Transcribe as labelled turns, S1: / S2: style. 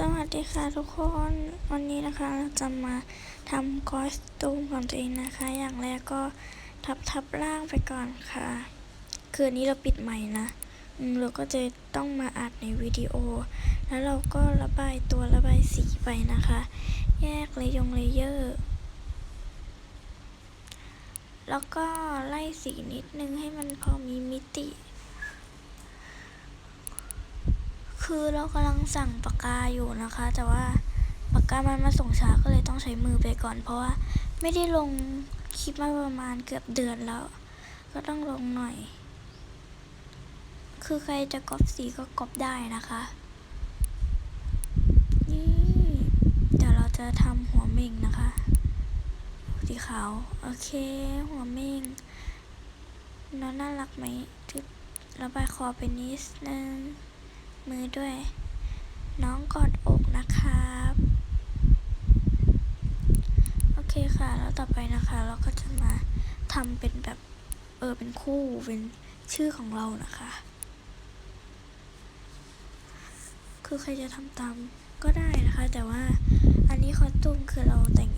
S1: วัสดีค่ะทุกคนวันนี้นะคะเราจะมาทำคอสตูมของตัวเองนะคะ อย่างแรกก็ทับทับร่างไปก่อนค่ะ คืนนี้เราปิดใหม่นะเราก็จะต้องมาอัดในวิดีโอ แล้วเราก็ระบายตัวระบายสีไปนะคะ แยกเลยงเลเยอร์ แล้วก็ไล่สีนิดนึงให้มันพอมีมิติ คือเรากำลังสั่งปากกาอยู่นะคะ แต่ว่าปากกามันมาส่งช้าก็เลยต้องใช้มือไปก่อน เพราะว่าไม่ได้ลงคลิปมาประมาณเกือบเดือนแล้ว ก็ต้องลงหน่อย คือใครจะก๊อปสีก็ก๊อปได้นะคะนี่เดี๋ยวเราจะทำหัวเม่งนะคะ สีขาว โอเค หัวเม่งน้องน่ารักไหมทึบระบายคอไปนิดนึง มือด้วย น้องกอดอกนะครับ โอเคค่ะ แล้วต่อไปนะคะ เราก็จะมาทำเป็นแบบ เออ เป็นคู่ เป็นชื่อของเรานะคะ คือใครจะทำตามก็ได้นะคะ แต่ว่าอันนี้คอสตูมคือเราแต่ง